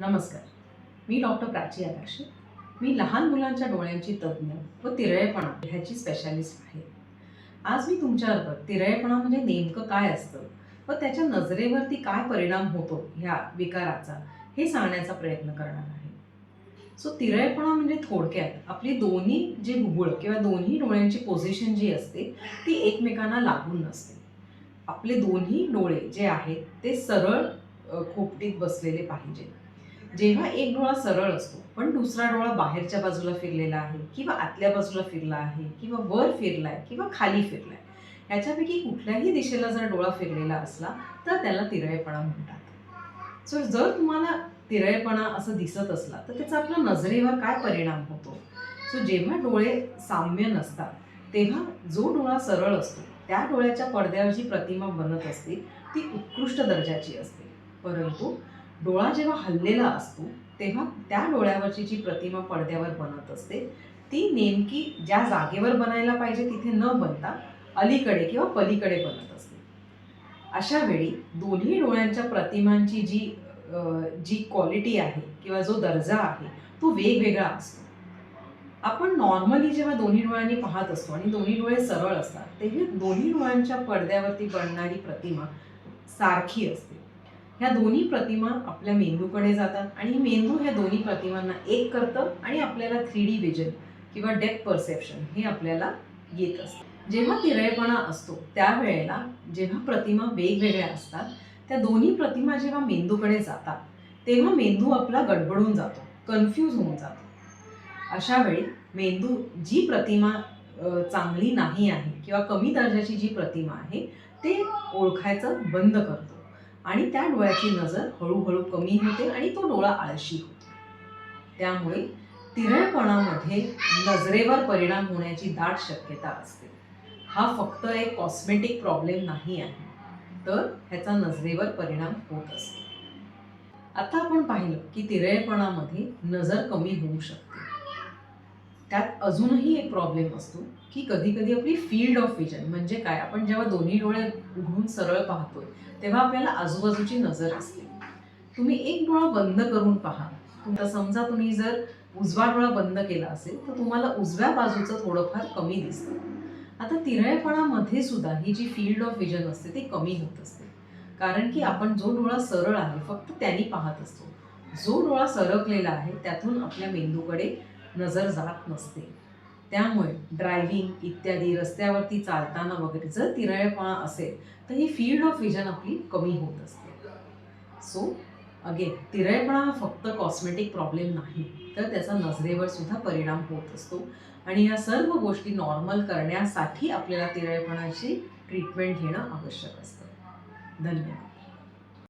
नमस्कार. मी डॉक्टर प्राची आकाशे मी लहान मुलांच्या डोळ्यांची तज्ज्ञ व तिरळेपणा ह्याची स्पेशालिस्ट आहे. आज मी तुमच्याबरोबर तिरळेपणा म्हणजे नेमकं काय असतं व त्याच्या नजरेवरती काय परिणाम होतो ह्या विकाराचा हे सांगण्याचा प्रयत्न करणार आहे. सो तिरळेपणा म्हणजे थोडक्यात आपली दोन्ही जे बुबुळ किंवा दोन्ही डोळ्यांची पोझिशन जी असते ती एकमेकांना लागून नसते. आपले दोन्ही डोळे जे आहेत ते सरळ खोपटीत बसलेले पाहिजेत. जेव्हा एक डोळा सरळ असतो पण दुसरा डोळा बाहेरच्या बाजूला फिरलेला आहे किंवा आतल्या बाजूला फिरला आहे किंवा वर फिरलाय किंवा खाली फिरलाय ह्याच्यापैकी कुठल्याही दिशेला जर डोळा फिरलेला असला तर त्याला तिरळेपणा म्हणतात. सो जर तुम्हाला तिरळेपणा असं दिसत असला तर त्याचा आपल्या नजरेवर काय परिणाम होतो? सो जेव्हा डोळे साम्य नसतात तेव्हा जो डोळा सरळ असतो त्या डोळ्याच्या पडद्यावर जी प्रतिमा बनत असते ती उत्कृष्ट दर्जाची असते. परंतु डोळा जेव्हा हललेला असतो तेव्हा त्या डोळ्यावरची जी प्रतिमा पडद्यावर बनत असते ती नेमकी ज्या जागेवर बनायला पाहिजे तिथे न बनता अलीकडे किंवा पलीकडे बनत असते. अशा वेळी दोन्ही डोळ्यांच्या प्रतिमांची जी जी क्वालिटी आहे किंवा जो दर्जा आहे तो वेगवेगळा असतो. आपण नॉर्मली जेव्हा दोन्ही डोळ्यांनी पाहत असतो आणि दोन्ही डोळे सरळ असतात तेव्हा दोन्ही डोळ्यांच्या पडद्यावरती बनणारी प्रतिमा सारखी असते. ह्या दोन्ही प्रतिमा आपल्या मेंदूकडे जातात आणि मेंदू ह्या दोन्ही प्रतिमांना एक करतं आणि आपल्याला थ्री डी विजन किंवा डेप परसेप्शन हे आपल्याला येत असतं. जेव्हा तिरळपणा असतो त्यावेळेला जेव्हा प्रतिमा वेगवेगळ्या असतात त्या दोन्ही प्रतिमा जेव्हा मेंदूकडे जातात तेव्हा मेंदू आपला गडबडून जातो कन्फ्यूज होऊन जातो. अशा वेळी मेंदू जी प्रतिमा चांगली नाही आहे किंवा कमी दर्जाची जी प्रतिमा आहे ते ओळखायचं बंद करतो. आणि त्या डोळ्याची नजर हळूहळू कमी होते आणि तो डोळा आळशी होतो. त्यामुळे तिरळपणामध्ये नजरेवर परिणाम होण्याची दाट शक्यता असते. हा फक्त एक कॉस्मेटिक प्रॉब्लेम नाही आहे तर ह्याचा नजरेवर परिणाम होत असतो. आता आपण पाहिलं की तिरळपणामध्ये नजर कमी होऊ शकते. त्यात अजूनही एक प्रॉब्लेम असतो की कधी कधी आपली फील्ड ऑफ विजन म्हणजे काय? आपण जेव्हा दोन्ही डोळे उघडून सरळ पाहतोय तेव्हा आपल्याला आजूबाजूची नजर असते. तुम्ही एक डोळा बंद करून पहा. तुमचा समजा तुम्ही जर उजवा डोळा बंद केला असेल तर तुम्हाला उजव्या बाजूचं थोडंफार कमी दिसतं. आता तिरळेपणामध्ये सुद्धा ही जी फील्ड ऑफ विजन असते ती कमी होत असते. कारण की आपण जो डोळा सरळ आहे फक्त त्यांनी पाहत असतो. जो डोळा सरकलेला आहे त्यातून आपल्या मेंदूकडे नजर जात नसते. त्यामुळे ड्रायव्हिंग इत्यादी रस्त्यावरती चालताना वगैरे जर तिरळेपणा असेल तर ही फील्ड ऑफ विजन आपली कमी होत असते. सो अगेन तिरळेपणा हा फक्त कॉस्मेटिक प्रॉब्लेम नाही तर त्याचा नजरेवर सुद्धा परिणाम होत असतो. आणि या सर्व गोष्टी नॉर्मल करण्यासाठी आपल्याला तिरळेपणाची ट्रीटमेंट घेणं आवश्यक असतं. धन्यवाद.